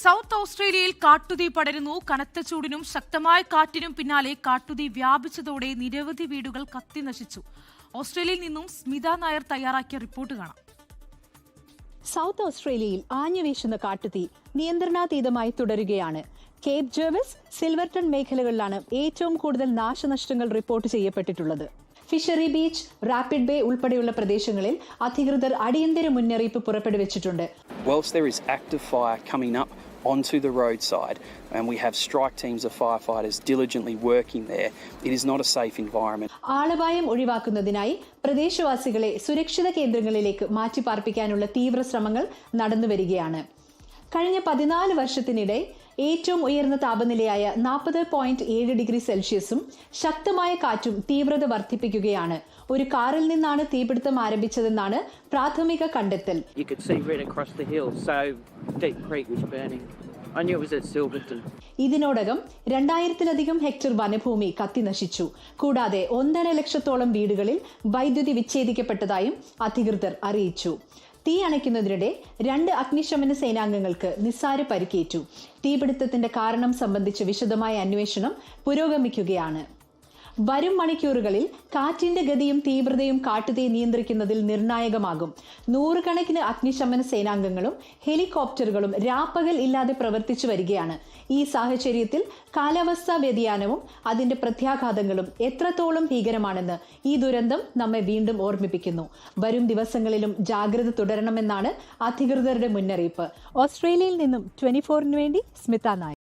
South ഓസ്ട്രേലിയയിൽ കാട്ടുതീ പടരുന്നു. കനത്ത ചൂടിനും ശക്തമായ കാറ്റിനും പിന്നാലെ കാട്ടുതീ വ്യാപിച്ചതോടെ നിരവധി വീടുകൾ കത്തിനശിച്ചു ഓസ്ട്രേലിയയിൽ നിന്നും സ്മിത നായർ തയ്യാറാക്കിയ റിപ്പോർട്ട് കാണാം. സൗത്ത് ഓസ്ട്രേലിയയിൽ ആഞ്ഞുവീശുന്ന കാട്ടുതീ നിയന്ത്രണാതീതമായി തുടരുകയാണ്. കേപ് ജേവിസ് സിൽവർട്ടൺ മേഖലകളിലാണ് ഏറ്റവും കൂടുതൽ നാശനഷ്ടങ്ങൾ റിപ്പോർട്ട് ചെയ്യപ്പെട്ടിട്ടുള്ളത്. ഫിഷറി ബീച്ച് റാപ്പിഡ് ബേ ഉൾപ്പെടെയുള്ള പ്രദേശങ്ങളിൽ അധികൃതർ അടിയന്തര മുന്നറിയിപ്പ് പുറപ്പെടുവിച്ചിട്ടുണ്ട് Whilst there is active fire coming up onto the roadside, and we have strike teams of firefighters diligently working there, it is not a safe environment. ആളപായം ഒഴിവാക്കുന്നതിനായി പ്രദേശവാസികളെ സുരക്ഷിത കേന്ദ്രങ്ങളിലേക്ക് മാറ്റിപ്പാർപ്പിക്കാനുള്ള തീവ്ര ശ്രമങ്ങൾ നടന്നുവരികയാണ് കഴിഞ്ഞ പതിനാല് വർഷത്തിനിടെ ഏറ്റവും ഉയർന്ന താപനിലയായ നാൽപ്പത് പോയിന്റ് ഏഴ് ഡിഗ്രി സെൽഷ്യസും ശക്തമായ കാറ്റും തീവ്രത വർദ്ധിപ്പിക്കുകയാണ്. ഒരു കാറിൽ നിന്നാണ് തീപിടുത്തം ആരംഭിച്ചതെന്നാണ് പ്രാഥമിക കണ്ടെത്തൽ. ഇതിനോടകം രണ്ടായിരത്തിലധികം ഹെക്ടർ വനഭൂമി കത്തിനശിച്ചു കൂടാതെ ഒന്നര ലക്ഷത്തോളം വീടുകളിൽ വൈദ്യുതി വിച്ഛേദിക്കപ്പെട്ടതായും അധികൃതർ അറിയിച്ചു. തീ അണയ്ക്കുന്നതിനിടെ രണ്ട് അഗ്നിശമന സേനാംഗങ്ങൾക്ക് നിസ്സാര പരിക്കേറ്റു. തീപിടുത്തത്തിന്റെ കാരണം സംബന്ധിച്ച് വിശദമായ അന്വേഷണം പുരോഗമിക്കുകയാണ്. വരും മണിക്കൂറുകളിൽ കാറ്റിന്റെ ഗതിയും തീവ്രതയും കാട്ടുതീ നിയന്ത്രിക്കുന്നതിൽ നിർണായകമാകും. നൂറുകണക്കിന് അഗ്നിശമന സേനാംഗങ്ങളും ഹെലികോപ്റ്ററുകളും രാപ്പകൽ ഇല്ലാതെ പ്രവർത്തിച്ചു വരികയാണ്. ഈ സാഹചര്യത്തിൽ കാലാവസ്ഥാ വ്യതിയാനവും അതിന്റെ പ്രത്യാഘാതങ്ങളും എത്രത്തോളം ഭീകരമാണെന്ന് ഈ ദുരന്തം നമ്മെ വീണ്ടും ഓർമ്മിപ്പിക്കുന്നു. വരും ദിവസങ്ങളിലും ജാഗ്രത തുടരണമെന്നാണ് അധികൃതരുടെ മുന്നറിയിപ്പ്. ഓസ്ട്രേലിയയിൽ നിന്നും ട്വന്റി ഫോറിന് വേണ്ടി സ്മിത നായർ.